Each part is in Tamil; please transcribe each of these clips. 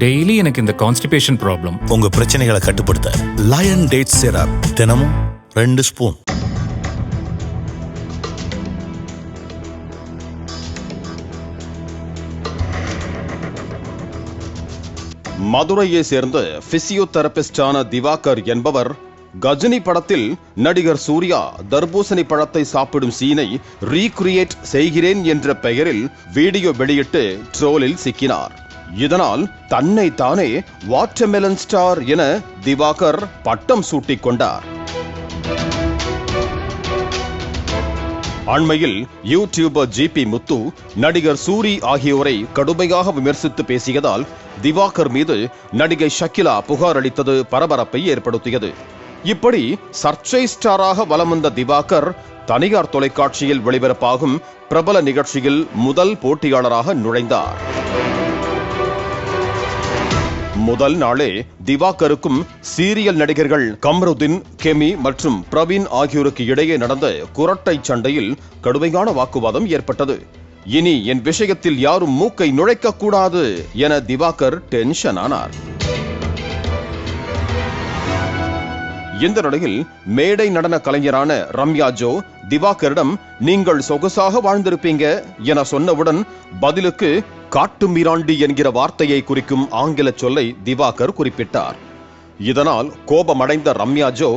டெய்லி எனக்கு இந்த கான்ஸ்டிபேஷன் ப்ராப்ளம் உங்க பிரச்சனைகளை கட்டுப்படுத்த லயன் டேட் சிரப் தினமும் ரெண்டு ஸ்பூன் மதுரையை சேர்ந்த பிசியோதெரபிஸ்டான திவாகர் என்பவர் கஜினி படத்தில் நடிகர் சூர்யா தர்பூசணி பழத்தை சாப்பிடும் சீனை ரீக்ரியேட் செய்கிறேன் என்ற பெயரில் வீடியோ வெளியிட்டு ட்ரோலில் சிக்கினார். இதனால் தன்னை தானே வாட்டர்மெலன் ஸ்டார் என திவாகர் பட்டம் சூட்டிக் கொண்டார். அண்மையில் யூடியூபர் ஜிபி முத்து நடிகர் சூரி ஆகியோரை கடுமையாக விமர்சித்து பேசியதால் திவாகர் மீது நடிகை ஷக்கிலா புகார் அளித்தது பரபரப்பை ஏற்படுத்தியது. இப்படி சர்ச்சை ஸ்டாராக வலம் வந்த திவாகர் தனியார் தொலைக்காட்சியில் ஒளிபரப்பாகும் பிரபல நிகழ்ச்சியில் முதல் போட்டியாளராக நுழைந்தார். முதல் நாளே திவாகருக்கும் சீரியல் நடிகர்கள் கம்ருதீன் கெமி மற்றும் பிரவீன் ஆகியோருக்கு இடையே நடந்த குரட்டை சண்டையில் கடுமையான வாக்குவாதம் ஏற்பட்டது. இனி என் விஷயத்தில் யாரும் மூக்கை நுழைக்க கூடாது என திவாகர் டென்ஷன் ஆனார். இந்த நிலையில் மேடை நடன கலைஞரான ரம்யா ஜோ திவாகரிடம் நீங்கள் சொகுசாக வாழ்ந்திருப்பீங்க என சொன்னவுடன் பதிலுக்கு காட்டு மீராண்டி என்கிற வார்த்தையை குறிக்கும் ஆங்கில சொல்லை திவாகர் குறிப்பிட்டார். இதனால் கோபமடைந்த ரம்யா ஜோ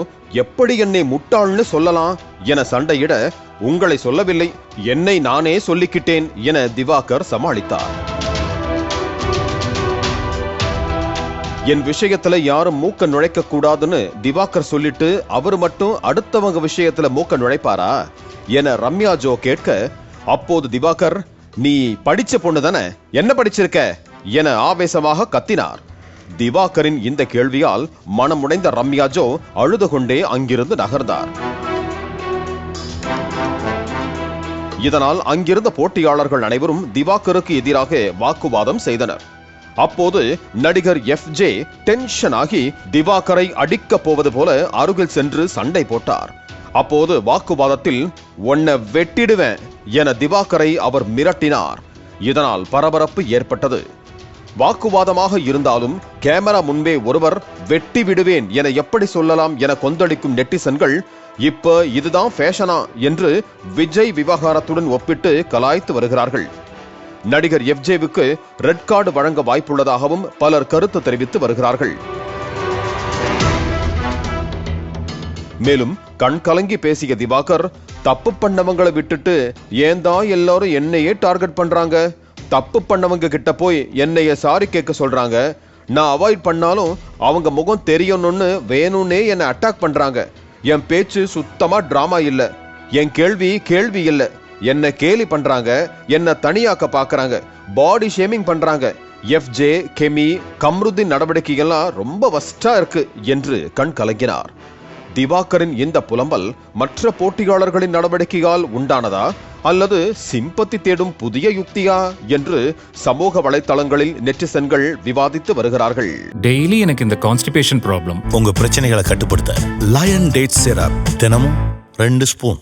எப்படி என்னை முட்டாள்னு சொல்லலாம் என சண்டையிட உங்களை சொல்லவில்லை என்னை நானே சொல்லிக்கிட்டேன் என திவாகர் சமாளித்தார். என் விஷயத்துல யாரும் மூக்க நுழைக்க கூடாதுன்னு திவாகர் சொல்லிட்டு அவர் மட்டும் அடுத்தவங்க விஷயத்துல மூக்க நுழைப்பாரா என ரம்யா ஜோ கேட்க அப்போது திவாகர் நீ படிச்ச பொண்ணு தானே? என்ன படிச்சிருக்க? என ஆவேசமாக கத்தினார். திவாகரின் இந்த கேள்வியால் மனமுடைந்த ரம்யா ஜோ அழுது கொண்டே அங்கிருந்து நகர்ந்தார். இதனால் அங்கிருந்த போட்டியாளர்கள் அனைவரும் திவாகருக்கு எதிராக வாக்குவாதம் செய்தனர். அப்போது நடிகர் எஃப் ஜே டென்ஷன் ஆகி திவாகரை அடிக்கப் போவது போல அருகில் சென்று சண்டை போட்டார். அப்போது வாக்குவாதத்தில் உன்னை வெட்டிடுவேன் என திவாகரை அவர் மிரட்டினார். இதனால் பரபரப்பு ஏற்பட்டது. வாக்குவாதமாக இருந்தாலும் கேமரா முன்பே ஒருவர் வெட்டி விடுவேன் என எப்படி சொல்லலாம் என கொந்தளிக்கும் நெட்டிசன்கள் இப்ப இதுதான் ஃபேஷனா என்று விஜய் விவகாரத்துடன் ஒப்பிட்டு கலாய்த்து வருகிறார்கள். நடிகர் எஃப்ஜேவுக்கு ரெட் கார்டு வழங்க வாய்ப்புள்ளதாகவும் பலர் கருத்து தெரிவித்து வருகிறார்கள். மேலும் கண் கலங்கி பேசிய திவாகர் தப்பு பண்ணவங்களை விட்டுட்டு ஏந்தா எல்லாரும் என்னையே டார்கெட் பண்றாங்க? தப்பு பண்ணவங்க கிட்ட போய் என்னைய சாரி கேட்க சொல்றாங்க? நான் அவாய்ட் பண்ணாலும் அவங்க முகம் தெரியணும்னு வேணும்னே என்னை அட்டாக் பண்றாங்க. என் பேச்சு சுத்தமா டிராமா இல்லை. என் கேள்வி கேள்வி இல்லை. என்ன கேலி பண்றாங்க என்ன தனியாக்க பாக்குறாங்க பாடி ஷேமிங் பண்றாங்க. எஃப்ஜே கெமி கம்ருதீன் நடவடிக்கைகள்லாம் ரொம்ப வஸ்டா இருக்கு என்று கண் கலங்கினார். திவாகரின் இந்த புலம்பல் மற்ற போட்டியாளர்களின் நடவடிக்கையால் உண்டானதா அல்லது சிம்பத்தி தேடும் புதிய யுக்தியா என்று சமூக வலைத்தளங்களில் நெட்டிசன்கள் விவாதித்து வருகிறார்கள். டெய்லி எனக்கு இந்த கான்ஸ்டிபேஷன் ப்ராப்ளம் உங்க பிரச்சனைகளை கட்டுப்படுத்த லயன் டேட் சிரப் தினமும் ரெண்டு ஸ்பூன்.